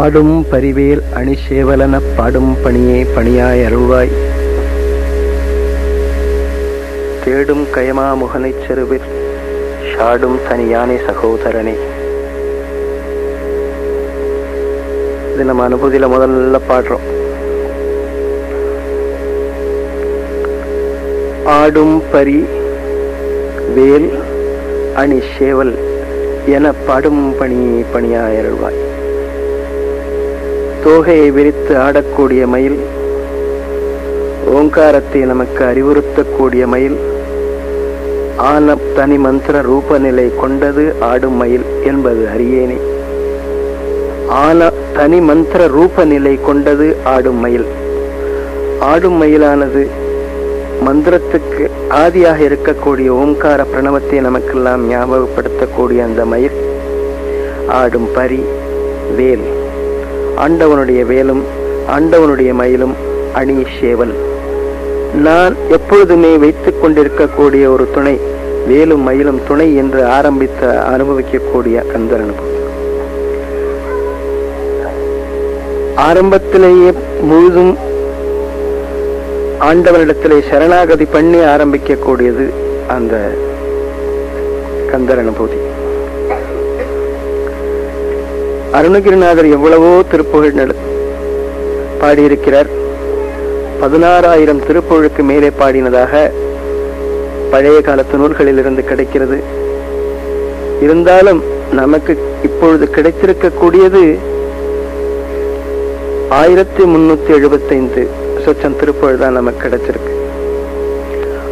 ஆடும் பரிவேல் அணிசேவலனப் பாடும் பணியே பணியாய் அருள்வாய். தேடும் கயமா முகனைச் செருவில் ஷாடும் தனியானே சகோதரனே. இது நம்ம அனுபூதியில முதல்ல பாடுறோம். ஆடும் பரி வேல் அணி சேவல் என பாடும் பணி பணியாயருள்வாய் தோகையை விரித்து ஆடக்கூடிய மயில் ஓங்காரத்தை நமக்கு அறிவுறுத்தக்கூடிய மயில் ஆன தனி மந்திர ரூபநிலை கொண்டது ஆடும் மயில் என்பது அரியேனே ஆன தனி மந்திர ரூபநிலை கொண்டது ஆடும் மயில். ஆடும் மயிலானது மந்திரத்துக்கு ஆதியாக இருக்கக்கூடிய ஓம்கார பிரணவத்தை நமக்கெல்லாம் ஞாபகப்படுத்தக்கூடிய அந்த மயில் ஆடும் பரி வேல். ஆண்டவனுடைய வேலும் ஆண்டவனுடைய மயிலும் அணி சேவல். நான் எப்பொழுதுமே வைத்து கொண்டிருக்கக்கூடிய ஒரு துணை வேலும் மயிலும் துணை என்று ஆரம்பித்த அனுபவிக்கக்கூடிய கந்தர் அனுபவம். ஆரம்பத்திலேயே முழுதும் ஆண்டவனிடத்திலே சரணாகதி பண்ணி ஆரம்பிக்கக்கூடியது அந்த கந்தர் அனுபூதி. அருணகிரிநாதர் எவ்வளவோ திருப்புகழ் பாடியிருக்கிறார். பதினாறாயிரம் திருப்புகழுக்கு மேலே பாடினதாக பழைய காலத்து நூல்களில் இருந்து கிடைக்கிறது. இருந்தாலும் நமக்கு இப்பொழுது கிடைத்திருக்கக்கூடியது ஆயிரத்தி முன்னூத்தி எழுபத்தைந்து சொச்சம் திருப்புகழ் தான் நமக்கு கிடைச்சிருக்கு.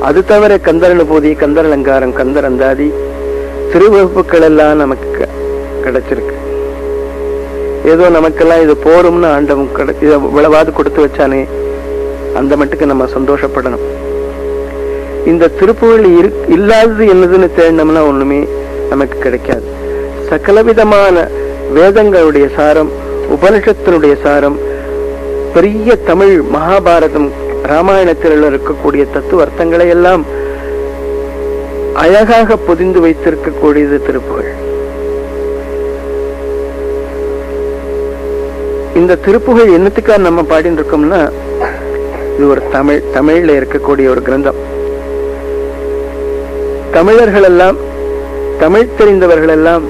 அது தவிர கந்தர் போதி கந்தர் அலங்காரம் கந்தர் அந்தாதி திருவகுப்புகள் எல்லாம் நமக்கு கிடைச்சிருக்கு. ஏதோ நமக்கெல்லாம் இது போரும்னு ஆண்டவன் கிடை இதை விளவாது கொடுத்து வச்சானே அந்த மட்டுக்கு நம்ம சந்தோஷப்படணும். இந்த திருப்புகள் இரு இல்லாதது என்னதுன்னு தேடினோம்னா ஒண்ணுமே நமக்கு கிடைக்காது. சகலவிதமான வேதங்களுடைய சாரம் உபனிஷத்தினுடைய சாரம் பெரிய தமிழ் மகாபாரதம் ராமாயணத்தில் இருக்கக்கூடிய தத்துவ அர்த்தங்களை எல்லாம் அழகாக பொதிந்து வைத்திருக்கக்கூடியது திருப்புகள் இந்த திருப்புகழ் என்னத்துக்காக நம்ம பாடின்னு இருக்கோம்னா இது ஒரு தமிழ் தமிழ்ல இருக்கக்கூடிய ஒரு கிரந்தம். தமிழர்கள் எல்லாம் தமிழ் தெரிந்தவர்கள் எல்லாம்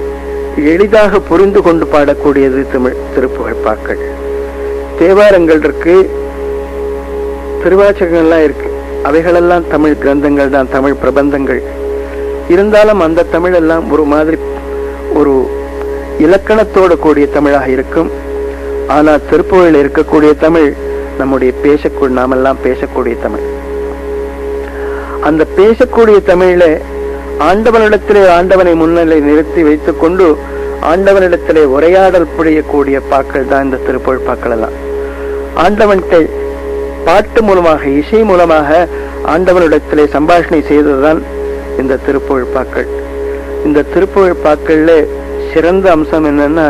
எளிதாக புரிந்து கொண்டு பாடக்கூடியது தமிழ் திருப்புகழ் பாக்கள். தேவாரங்கள் இருக்கு திருவாச்சகங்கள்லாம் இருக்கு. அவைகளெல்லாம் தமிழ் கிரந்தங்கள் தான் தமிழ் பிரபந்தங்கள். இருந்தாலும் அந்த தமிழ் எல்லாம் ஒரு மாதிரி ஒரு இலக்கணத்தோடு கூடிய தமிழாக இருக்கும். ஆனால் திருப்புகழில் இருக்கக்கூடிய தமிழ் நம்முடைய பேசக்கூடிய நாமெல்லாம் பேசக்கூடிய தமிழ். அந்த பேசக்கூடிய தமிழ்ல ஆண்டவனிடத்திலே ஆண்டவனை முன்னிலை நிறுத்தி வைத்துக் கொண்டு ஆண்டவனிடத்திலே உரையாடல் புரியக்கூடிய பாக்கள் தான் இந்த திருப்புகழ் பாக்கள் எல்லாம் ஆண்டவன்கிட்ட பாட்டு மூலமாக இசை மூலமாக ஆண்டவனிடத்திலே சம்பாஷணை செய்ததுதான் இந்த திருப்புகழ் பாக்கள். இந்த திருப்புகழ் பாக்கள்ல சிறந்த அம்சம் என்னன்னா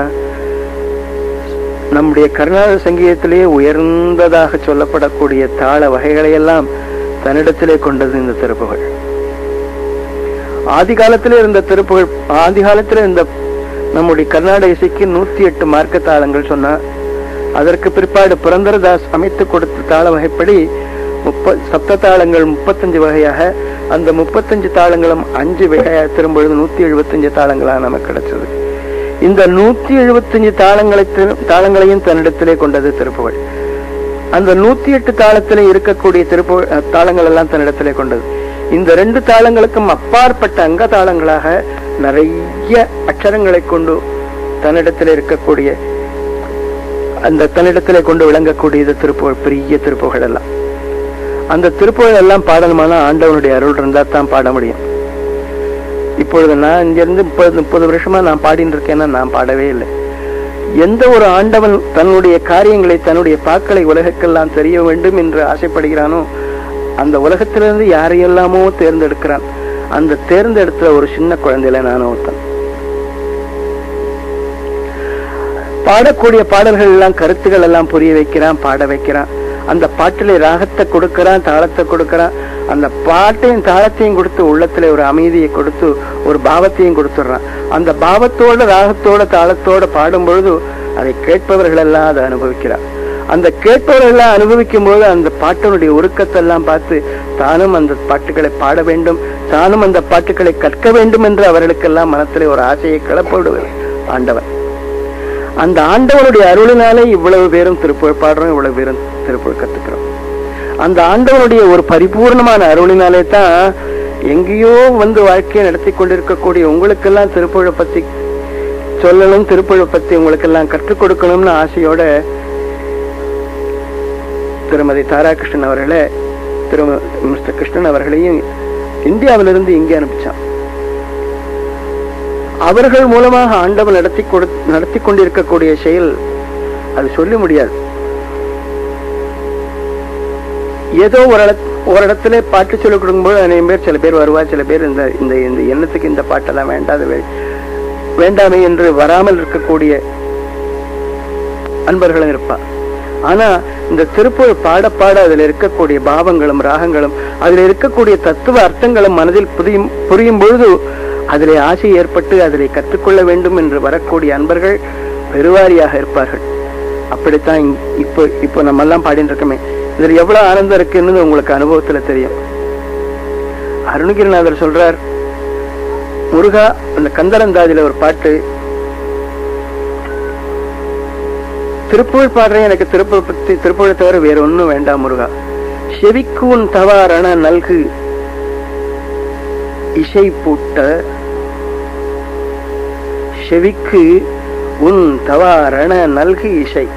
நம்முடைய கர்நாடக சங்கீதத்திலேயே உயர்ந்ததாக சொல்லப்படக்கூடிய தாள வகைகளையெல்லாம் தன்னிடத்திலே கொண்டது இந்த திருப்புகழ் ஆதி காலத்திலே இருந்த திருப்புகழ் ஆதி காலத்திலே இருந்த நம்முடைய கர்நாடக இசைக்கு நூத்தி எட்டு மார்க்க தாளங்கள் சொன்னா அதற்கு பிற்பாடு புரந்தரதாஸ் அமைத்து கொடுத்த தாள வகைப்படி முப்ப சப்த தாளங்கள் முப்பத்தஞ்சு வகையாக அந்த முப்பத்தஞ்சு தாளங்களும் அஞ்சு வகையாக திரும்பொழுது நூத்தி எழுபத்தஞ்சு தாளங்களாக நமக்கு கிடைச்சது. இந்த நூத்தி எழுபத்தஞ்சு தாளங்களை திரு- தாளங்களையும் தன்னிடத்திலே கொண்டது திருப்புகழ். அந்த நூத்தி எட்டு தாளத்திலே இருக்கக்கூடிய திருப்பு தாளங்கள் எல்லாம் தன்னிடத்திலே கொண்டது. இந்த ரெண்டு தாளங்களுக்கும் அப்பாற்பட்ட அங்க தாளங்களாக நிறைய அச்சரங்களை கொண்டு தன்னிடத்திலே இருக்கக்கூடிய அந்த தன்னிடத்திலே கொண்டு விளங்கக்கூடியது திருப்புகழ் பெரிய திருப்புகழ் எல்லாம். அந்த திருப்புகழ் எல்லாம் பாடணுமானா ஆண்டவனுடைய அருள் இருந்தால் தான் பாட முடியும். இப்பொழுது நான் இங்கிருந்து முப்பது முப்பது வருஷமா நான் பாடின்னு இருக்கேன்னா நான் பாடவே இல்லை. எந்த ஒரு ஆண்டவன் தன்னுடைய காரியங்களை தன்னுடைய பாக்களை உலகக்கெல்லாம் தெரிய வேண்டும் என்று ஆசைப்படுகிறானோ அந்த உலகத்திலிருந்து யாரையெல்லாமோ தேர்ந்தெடுக்கிறான். அந்த தேர்ந்தெடுத்த ஒரு சின்ன குழந்தையில நான் ஒருத்தன். பாடக்கூடிய பாடல்கள் எல்லாம் கருத்துக்கள் எல்லாம் புரிய வைக்கிறான் பாட வைக்கிறான். அந்த பாட்டில் ராகத்தை கொடுக்கறான் தாளத்தை கொடுக்கறான். அந்த பாட்டையும் தாளத்தையும் கொடுத்து உள்ளத்துல ஒரு அமைதியை கொடுத்து ஒரு பாவத்தையும் கொடுத்துடுறான். அந்த பாவத்தோட ராகத்தோட தாளத்தோட பாடும் பொழுது அதை கேட்பவர்கள் எல்லாம் அதை அனுபவிக்கிறார். அந்த கேட்பவர்கள் எல்லாம் அனுபவிக்கும் போது அந்த பாட்டினுடைய உருக்கத்தை எல்லாம் பார்த்து தானும் அந்த பாட்டுகளை பாட வேண்டும் தானும் அந்த பாட்டுகளை கற்க வேண்டும் என்று அவர்களுக்கெல்லாம் மனத்திலே ஒரு ஆசையை கிளப்பிவிடுவது ஆண்டவன் அந்த ஆண்டவனுடைய அருளினாலே இவ்வளவு பேரும் திருப்புகழ் பாடுறோம் இவ்வளவு பேரும் திருப்புகழ் கத்துக்கிறோம். அந்த ஆண்டவனுடைய ஒரு பரிபூர்ணமான அருளினாலே தான் எங்கேயோ வந்து வாழ்க்கையை நடத்தி கொண்டிருக்கக்கூடிய உங்களுக்கெல்லாம் திருப்புழை பத்தி சொல்லணும் திருப்புழை பத்தி உங்களுக்கெல்லாம் கற்றுக் கொடுக்கணும்னு ஆசையோட திருமதி தாராகிருஷ்ணன் அவர்களை திரு மிஸ்டர் கிருஷ்ணன் அவர்களையும் இந்தியாவிலிருந்து இங்கே அனுப்பிச்சான். அவர்கள் மூலமாக ஆண்டவன் நடத்தி கொடு நடத்தி கொண்டிருக்கக்கூடிய செயல் அது சொல்ல முடியாது. ஏதோ ஒரு ஒரு இடத்துல பாட்டு சொல்லிக் கொடுக்கும்போது அநேக பேர் சில பேர் வருவா சில பேர் இந்த இந்த இந்த எண்ணத்துக்கு இந்த பாட்டெல்லாம் வேண்டாத வேண்டாமை வேண்டாமே என்று வராமல் இருக்கக்கூடிய அன்பர்களும் இருப்பா ஆனா இந்த திருப்பூர் பாட பாட அதுல இருக்கக்கூடிய பாவங்களும் ராகங்களும் அதுல இருக்கக்கூடிய தத்துவ அர்த்தங்களும் மனதில் புரியும் புரியும் பொழுது அதிலே ஆசை ஏற்பட்டு அதிலே கற்றுக்கொள்ள வேண்டும் என்று வரக்கூடிய அன்பர்கள் பெருவாரியாக இருப்பார்கள். அப்படித்தான் இப்போ இப்போ நம்ம எல்லாம் பாடிட்டு இருக்கோமே இதுல எவ்வளவு ஆனந்தம் இருக்குன்னு உங்களுக்கு அனுபவத்துல தெரியும். அருணகிரிநாதர் சொல்றார் முருகா அந்த கந்தரந்தாதியில் ஒரு பாட்டு. திருப்புகழ் பாடுறேன் எனக்கு திருப்புகழ் பத்தி திருப்புகழை தவிர வேற ஒண்ணும் வேண்டாம் முருகா. செவிக்கு உன் தவாரண நல்கு இசை பூட்ட செவிக்கு உன் தவாரண நல்கு இசை.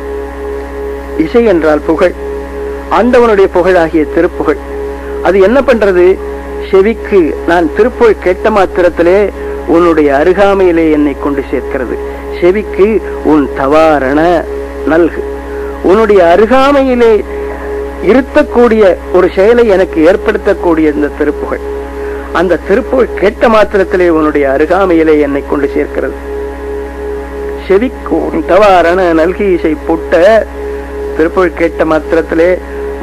இசை என்றால் புகழ். ஆண்டவனுடைய புகழாகிய திருப்புகழ். அது என்ன பண்றது? செவிக்கு நான் திருப்புகழ் கேட்ட மாத்திரத்திலே உன்னுடைய அருகாமையிலே என்னை கொண்டு சேர்க்கிறது. செவிக்கு உன் தவாரண நல்கு. உன்னுடைய அருகாமையிலே இருத்தக்கூடிய ஒரு செயலை எனக்கு ஏற்படுத்தக்கூடிய இந்த திருப்புகழ். அந்த திருப்புகழ் கேட்ட மாத்திரத்திலே உன்னுடைய அருகாமையிலே என்னை கொண்டு சேர்க்கிறது. செவிக்கு தவாரண நல்கி இசை புட்ட திருப்புகழ் கேட்ட மாத்திரத்திலே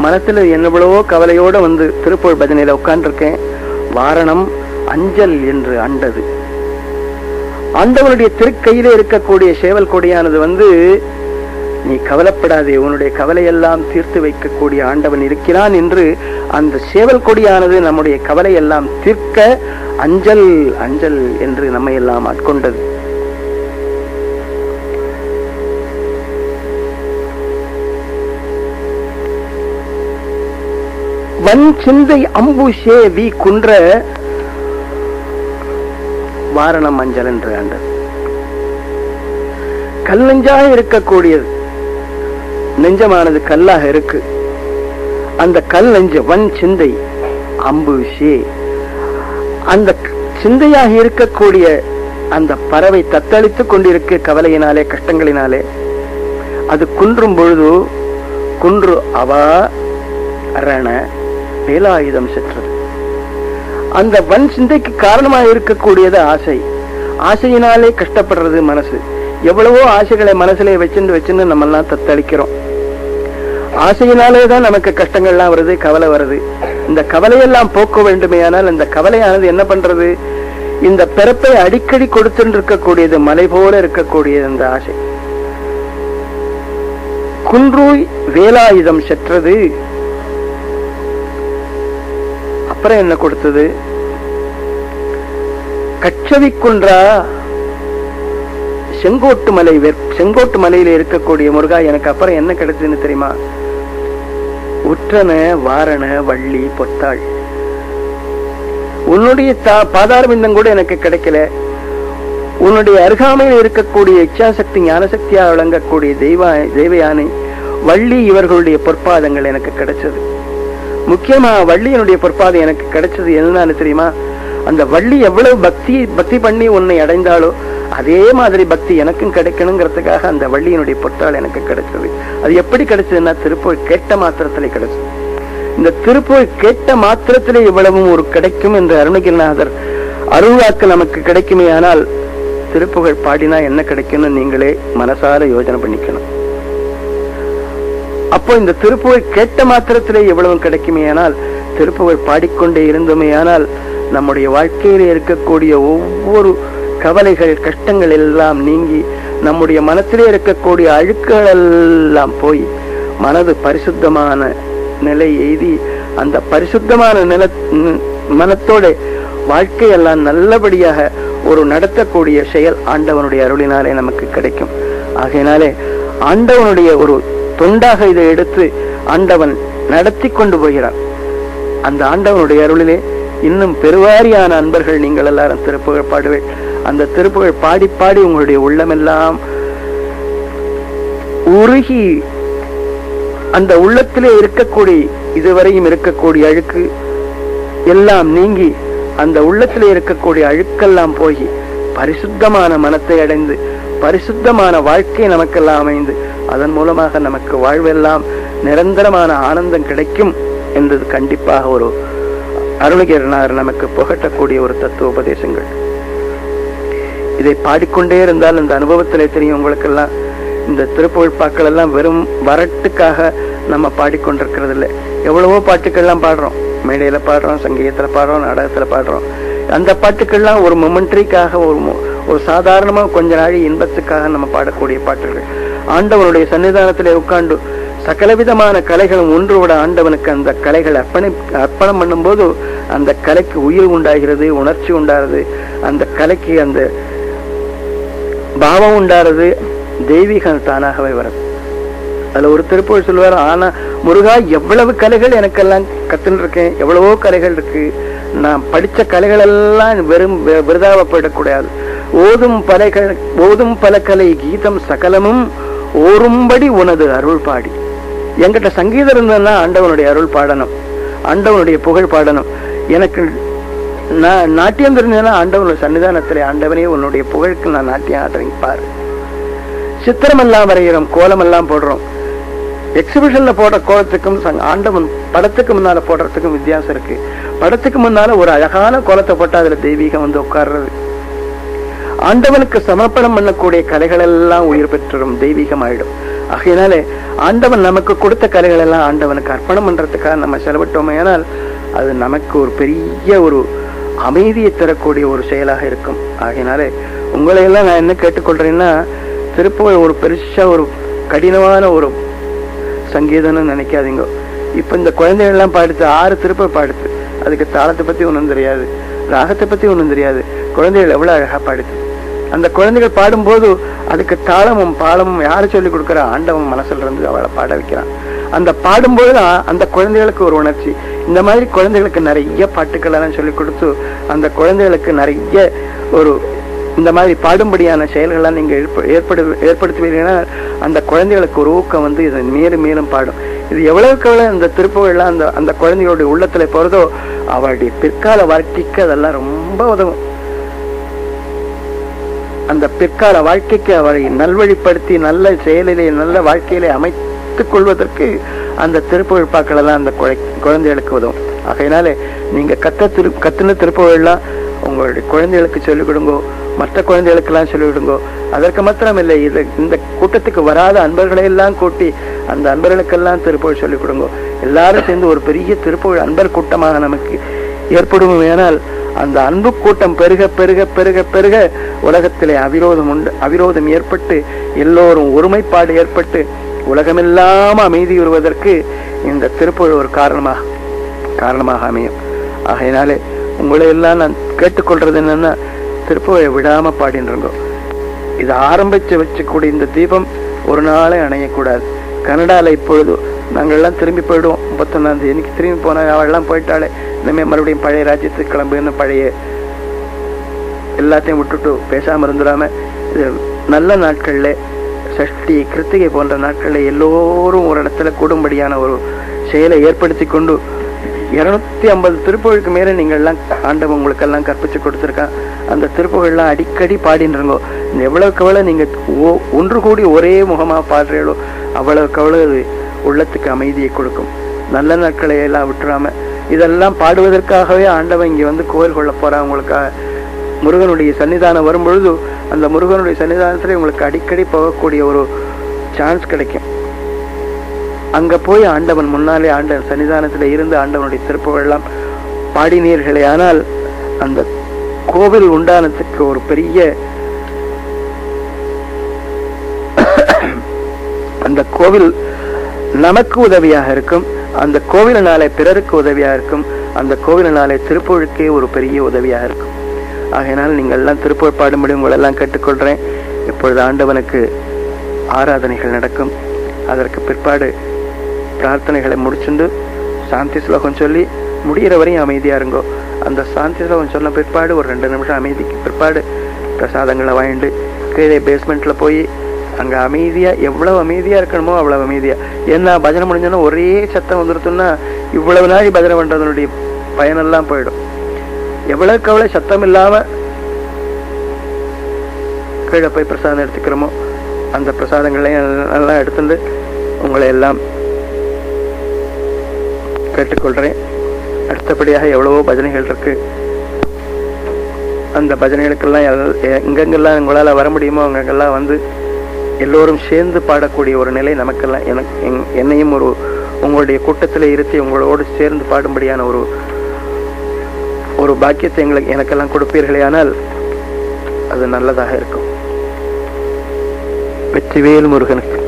மனத்துல என்னவளவோ கவலையோட வந்து திருப்புகழ் பஜனையில உட்கார்ந்திருக்கேன். வாரணம் அஞ்சல் என்று அண்டது. ஆண்டவனுடைய திருக்கையிலே இருக்கக்கூடிய சேவல் கொடியானது வந்து நீ கவலைப்படாதே உன்னுடைய கவலையெல்லாம் தீர்த்து வைக்கக்கூடிய ஆண்டவன் இருக்கிறான் என்று அந்த சேவல் கொடியானது நம்முடைய கவலையெல்லாம் தீர்க்க அஞ்சல் அஞ்சல் என்று நம்மை எல்லாம் ஆட்கொண்டது. வன் சிந்தை அம்பு சேவி குன்ற வாரணம் அஞ்சல் என்று ஆண்டது. கல் நெஞ்சாக இருக்கக்கூடியது. நெஞ்சமானது கல்லாக இருக்கு. அந்த கல் நெஞ்ச வன் சிந்தை அம்பு விஷே. அந்த சிந்தையாக இருக்கக்கூடிய அந்த பறவை தத்தளித்துக் கொண்டிருக்க கவலையினாலே கஷ்டங்களினாலே அது குன்றும் பொழுது குன்று அவா ரண வேலாயுதம் செற்றது அந்த வன் சிந்தைக்கு காரணமாக இருக்கக்கூடியது ஆசை. ஆசையினாலே கஷ்டப்படுறது மனசு. எவ்வளவோ ஆசைகளை மனசுல வச்சுன்னு வச்சுன்னு நம்ம எல்லாம் தத்தளிக்கிறோம். ஆசையினாலே தான் நமக்கு கஷ்டங்கள்லாம் வருது கவலை வருது. இந்த கவலையெல்லாம் போக்க வேண்டுமே ஆனால் இந்த கவலையானது என்ன பண்றது? இந்த பிறப்பை அடிக்கடி கொடுத்துட்டு இருக்கக்கூடியது மலை போல இருக்கக்கூடியது இந்த ஆசை. குன்றூய் வேலாயுதம் செற்றது. அப்புறம் என்ன கொடுத்தது? கச்சவி குன்றா செங்கோட்டு மலை செங்கோட்டு மலையில இருக்கக்கூடிய முருகா எனக்கு அப்புறம் என்ன கிடைச்சதுன்னு தெரியுமா? உற்றன வாரண வள்ளி பொத்தாள். உன்னுடைய தா- பாதாரவிந்தம் கூட எனக்கு கிடைக்கல. உன்னுடைய அருகாமையில் இருக்கக்கூடிய இச்சாசக்தி ஞானசக்தியா விளங்கக்கூடிய தெய்வ தேவையானை வள்ளி இவர்களுடைய பொற்பாதங்கள் எனக்கு கிடைச்சது. முக்கியமா வள்ளியினுடைய பொற்பாதம் எனக்கு கிடைச்சது என்னன்னு தெரியுமா? அந்த வள்ளி எவ்வளவு பக்தி பக்தி பண்ணி உன்னை அடைந்தாலோ அதே மாதிரி பக்தி எனக்கும் கிடைக்கணுங்கிறதுக்காக அந்த வள்ளியினுடைய பொற்றால் எனக்கு கிடைச்சது அது எப்படி கிடைச்சதுன்னா திருப்பூர் கேட்ட மாத்திரத்திலே கிடைச்சது. இந்த திருப்பூர் கேட்ட மாத்திரத்திலே இவ்வளவும் ஒரு கிடைக்கும் என்று அருணகிரிநாதர் அருள்வாக்கு நமக்கு கிடைக்குமே ஆனால் திருப்புகழ் பாடினா என்ன கிடைக்கும்னு நீங்களே மனசார யோசனை பண்ணிக்கணும். அப்போ இந்த திருப்புகழ் கேட்ட மாத்திரத்திலே எவ்வளவு கிடைக்குமே ஆனால் திருப்புகழ் பாடிக்கொண்டே இருந்தோமே ஆனால் நம்முடைய வாழ்க்கையில் இருக்கக்கூடிய ஒவ்வொரு கவலைகள் கஷ்டங்கள் எல்லாம் நீங்கி நம்முடைய மனத்திலே இருக்கக்கூடிய அழுக்குகள் எல்லாம் போய் மனது பரிசுத்தமான நிலை எய்தி அந்த பரிசுத்தமான நில மனத்தோட வாழ்க்கையெல்லாம் நல்லபடியாக ஒரு நடத்தக்கூடிய செயல் ஆண்டவனுடைய அருளினாலே நமக்கு கிடைக்கும். ஆகையினாலே ஆண்டவனுடைய ஒரு தொண்டாக இதை எடுத்து ஆண்டவன் நடத்தி கொண்டு போகிறான். அந்த ஆண்டவனுடைய அருளிலே இன்னும் பெருவாரியான அன்பர்கள் நீங்கள் எல்லாரும் திருப்புகழ் பாடுவேன் அந்த திருப்புகழ் பாடி பாடி உங்களுடைய உள்ளமெல்லாம் உருகி அந்த உள்ளத்திலே இருக்கக்கூடிய இதுவரையும் இருக்கக்கூடிய அழுக்கு எல்லாம் நீங்கி அந்த உள்ளத்திலே இருக்கக்கூடிய அழுக்கெல்லாம் போய் பரிசுத்தமான மனத்தை அடைந்து பரிசுத்தமான வாழ்க்கை நமக்கெல்லாம் அமைந்து அதன் மூலமாக நமக்கு வாழ்வெல்லாம் நிரந்தரமான ஆனந்தம் கிடைக்கும் என்பது கண்டிப்பாக ஒரு அருணகிரனார் நமக்கு புகட்டக்கூடிய ஒரு தத்துவ உபதேசங்கள் இதை பாடிக்கொண்டே இருந்தால் இந்த அனுபவத்திலே தெரியும் உங்களுக்கெல்லாம் இந்த திருப்புகழ்பாக்கள் எல்லாம் வெறும் வரட்டுக்காக நம்ம பாடிக்கொண்டிருக்கிறது இல்லை எவ்வளவோ பாட்டுக்கள்லாம் பாடுறோம். மேடையில் பாடுறோம் சங்கீதத்துல பாடுறோம் நாடகத்துல பாடுறோம். அந்த பாட்டுக்கள்லாம் ஒரு மொமெண்ட்ரிக்காக ஒரு ஒரு சாதாரணமா கொஞ்ச நாள் இன்பத்துக்காக நம்ம பாடக்கூடிய பாட்டுகள். ஆண்டவனுடைய சன்னிதானத்திலே உட்கார்ந்து சகலவிதமான கலைகளும் ஒன்றோட ஆண்டவனுக்கு அந்த கலைகள் அர்ப்பணி அர்ப்பணம் பண்ணும்போது அந்த கலைக்கு உயிர் உண்டாகிறது உணர்ச்சி உண்டாகிறது. அந்த கலைக்கு அந்த பாவம் உண்டாகிறது. தெய்வீகம் தானாகவே வரும். அதில் ஒரு திருப்பூர் சொல்லுவார் ஆனால் முருகா எவ்வளவு கலைகள் எனக்கெல்லாம் கற்றுன்னு இருக்கேன் எவ்வளவோ கலைகள் இருக்கு. நான் படித்த கலைகள் எல்லாம் வெறும் விருதாவப்படக்கூடாது போயிடக்கூடாது. ஓதும் பலைகள் ஓதும் பல கலை கீதம் சகலமும் ஓரும்படி உனது அருள்பாடி. எங்கிட்ட என்கிட்ட சங்கீதம் இருந்ததுன்னா ஆண்டவனுடைய அருள் பாடணும் ஆண்டவனுடைய புகழ் பாடணும். எனக்கு நான் நாட்டியம் தெரிஞ்சதுன்னா ஆண்டவனுடைய சன்னிதானத்திலே ஆண்டவனே உன்னுடைய புகழுக்கு நான் நாட்டியம் ஆடுறேன் பாரு சித்திரமெல்லாம் வரைகிறோம் கோலம் எல்லாம் போடுறோம். எக்ஸிபிஷன்ல போடுற கோலத்துக்கும் ஆண்டவன் படத்துக்கு முன்னால போடுறதுக்கும் வித்தியாசம் இருக்கு. படத்துக்கு முன்னால ஒரு அழகான கோலத்தை போட்டா அதுல தெய்வீகம் வந்து உட்கார்றது. ஆண்டவனுக்கு சமர்ப்பணம் பண்ணக்கூடிய கலைகள் எல்லாம் உயிர் பெற்றுடும் தெய்வீகம் ஆயிடும் ஆகையினாலே ஆண்டவன் நமக்கு கொடுத்த கலைகள் எல்லாம் ஆண்டவனுக்கு அர்ப்பணம் பண்றதுக்காக நம்ம செலவிட்டோமே ஆனால் அது நமக்கு ஒரு பெரிய ஒரு அமைதியை தரக்கூடிய ஒரு செயலாக இருக்கும். ஆகையினாலே உங்களையெல்லாம் நான் என்ன கேட்டுக்கொள்றேன்னா திருப்புகழ் ஒரு பெருசா ஒரு கடினமான ஒரு சங்கீதம்னு நினைக்காதீங்க. இப்போ இந்த குழந்தைகள் எல்லாம் பாடுத்து ஆறு திருப்ப பாடுத்து அதுக்கு தாளத்தை பத்தி ஒன்றும் தெரியாது ராகத்தை பத்தி ஒன்றும் தெரியாது. குழந்தைகள் எவ்வளோ அழகாக பாடுது. அந்த குழந்தைகள் பாடும்போது அதுக்கு தாளமும் பாலமும் யாரு சொல்லி கொடுக்குற? ஆண்டவன் மனசுல இருந்து அவளை பாட வைக்கிறான். அந்த பாடும்போது தான் அந்த குழந்தைகளுக்கு ஒரு உணர்ச்சி. இந்த மாதிரி குழந்தைகளுக்கு நிறைய பாட்டுக்கள் எல்லாம் சொல்லி கொடுத்து அந்த குழந்தைகளுக்கு நிறைய ஒரு இந்த மாதிரி பாடும்படியான செயல்கள்லாம் நீங்க ஏற்படு ஏற்படுத்துவீங்கன்னா அந்த குழந்தைகளுக்கு ஒரு ஊக்கம் வந்து இதை மேலும் மேலும் பாடும். இது எவ்வளவுக்கு எவ்வளவு இந்த திருப்புகள்லாம் அந்த அந்த குழந்தைகளுடைய உள்ளத்துல போறதோ அவளுடைய பிற்கால வாழ்க்கைக்கு அதெல்லாம் ரொம்ப உதவும். அந்த பிற்கால வாழ்க்கைக்கு அவரை நல்வழிப்படுத்தி நல்ல செயலிலே நல்ல வாழ்க்கையிலே அமைத்துக் கொள்வதற்கு அந்த திருப்புகழ்பாக்கள் தான் அந்த குழை- குழந்தைகளுக்கு உதவும். ஆகையினாலே நீங்க கத்த திரு கத்துன திருப்புகழ்லாம் உங்களுடைய குழந்தைகளுக்கு சொல்லிக் கொடுங்கோ மற்ற குழந்தைகளுக்கெல்லாம் சொல்லிக் கொடுங்கோ அதற்கு மாத்திரம் இல்லை இது இந்த கூட்டத்துக்கு வராத அன்பர்களை எல்லாம் கூட்டி அந்த அன்பர்களுக்கெல்லாம் திருப்புகழ் சொல்லிக் கொடுங்கோ எல்லாரும் சேர்ந்து ஒரு பெரிய திருப்புகழ் அன்பர் கூட்டமாக நமக்கு ஏற்படுமேனால் அந்த அன்பு கூட்டம் பெருக பெருக பெருக பெருக உலகத்திலே அவிரோதம் உண்டு அவிரோதம் ஏற்பட்டு எல்லோரும் ஒருமைப்பாடு ஏற்பட்டு உலகமெல்லாம் அமைதி வருவதற்கு இந்த திருப்புகழ் ஒரு காரணமாக காரணமாக அமையும். ஆகையினாலே உங்களை எல்லாம் நான் கேட்டுக்கொள்றது என்னன்னா திருப்புகழை விடாம பாடின்றோம் இது ஆரம்பிச்சு வச்சக்கூடிய இந்த தீபம் ஒரு நாளே அணையக்கூடாது. கனடாவில் இப்பொழுது நாங்கள் எல்லாம் திரும்பி போயிடுவோம். முப்பத்தொன்னாம் தேதி இன்னைக்கு திரும்பி போனால் அவள்லாம் போயிட்டாலே இனிமேல் மறுபடியும் பழைய ராஜ்யத்துக்கு கிளம்புன்னு பழைய எல்லாத்தையும் விட்டுட்டு பேசாமல் இருந்துடாம இது நல்ல நாட்கள்ல சஷ்டி கிருத்திகை போன்ற நாட்களில் எல்லோரும் ஒரு இடத்துல கூடும்படியான ஒரு செயலை ஏற்படுத்தி கொண்டு இருநூத்தி ஐம்பது திருப்புகளுக்கு மேல நீங்க எல்லாம் ஆண்டவன் உங்களுக்கெல்லாம் கற்பித்து கற்பிச்சு கொடுத்துருக்கான். அந்த திருப்புகள்லாம் அடிக்கடி பாடின்றங்கோ எவ்வளவுக்கு எவ்வளோ நீங்க ஓ- ஒன்று கூடி ஒரே முகமா பாடுறீங்களோ அவ்வளவுக்கு அவ்வளவு உள்ளத்துக்கு அமைதியை கொடுக்கும். நல்ல நாட்களை எல்லாம் விட்டுறாம இதெல்லாம் பாடுவதற்காகவே ஆண்டவன் இங்கே வந்து கோயில் கொள்ள போறான். உங்களுக்காக முருகனுடைய சன்னிதானம் வரும்பொழுது அந்த முருகனுடைய சன்னிதானத்தில் உங்களுக்கு அடிக்கடி போகக்கூடிய ஒரு சான்ஸ் கிடைக்கும். அங்கே போய் ஆண்டவன் முன்னாலே ஆண்டவன் சன்னிதானத்தில் இருந்து ஆண்டவனுடைய திருப்புகள்லாம் பாடினீர்களே. ஆனால் அந்த கோவில் உண்டானத்துக்கு ஒரு பெரிய அந்த கோவில் நமக்கு உதவியாக இருக்கும். அந்த கோவிலினாலே பிறருக்கு உதவியாக இருக்கும். அந்த கோவிலினாலே திருப்புழுக்கே ஒரு பெரிய உதவியாக இருக்கும். ஆகையினால் நீங்கள் எல்லாம் திருப்புழ் பாடும்படி உங்களெல்லாம் கேட்டுக்கொள்றேன் இப்பொழுது ஆண்டவனுக்கு ஆராதனைகள் நடக்கும். அதற்கு பிற்பாடு பிரார்த்தனைகளை முடிச்சுண்டு சாந்தி ஸ்லோகம் சொல்லி முடிகிற வரையும் அமைதியா இருங்கோ. அந்த சாந்தி ஸ்லோகம் சொன்ன பிற்பாடு ஒரு ரெண்டு நிமிஷம் அமைதிக்கு பிற்பாடு பிரசாதங்களை வாங்கிட்டு கீழே பேஸ்மெண்ட்ல போய் அங்கே அமைதியாக எவ்வளவு அமைதியாக இருக்கணுமோ அவ்வளவு அமைதியாக ஏன்னா பஜனை முடிஞ்சோன்னா ஒரே சத்தம் வந்துருத்துன்னா இவ்வளவு நாள் பஜனை பண்ணுறதுனுடைய பயனெல்லாம் போயிடும். எவ்வளோக்கு எவ்வளோ சத்தம் இல்லாமல் கீழே போய் பிரசாதம் எடுத்துக்கிறோமோ அந்த பிரசாதங்களையும் நல்லா எடுத்துட்டு உங்களை எல்லாம் கேட்டுக்கொள்கிறேன் அடுத்தபடியாக எவ்வளவோ பஜனைகள் இருக்குது அந்த பஜனைகளுக்கெல்லாம் எங்கெங்கெல்லாம் உங்களால் வர முடியுமோ அங்கெல்லாம் வந்து எல்லோரும் சேர்ந்து பாடக்கூடிய ஒரு நிலை நமக்கெல்லாம் எனக்கு என்னையும் ஒரு உங்களுடைய கூட்டத்தில் இருத்தி உங்களோடு சேர்ந்து பாடும்படியான ஒரு ஒரு பாக்கியத்தை எங்களுக்கு எனக்கெல்லாம் கொடுப்பீர்களே ஆனால் அது நல்லதாக இருக்கும். வெற்றிவேல் முருகனுக்கு.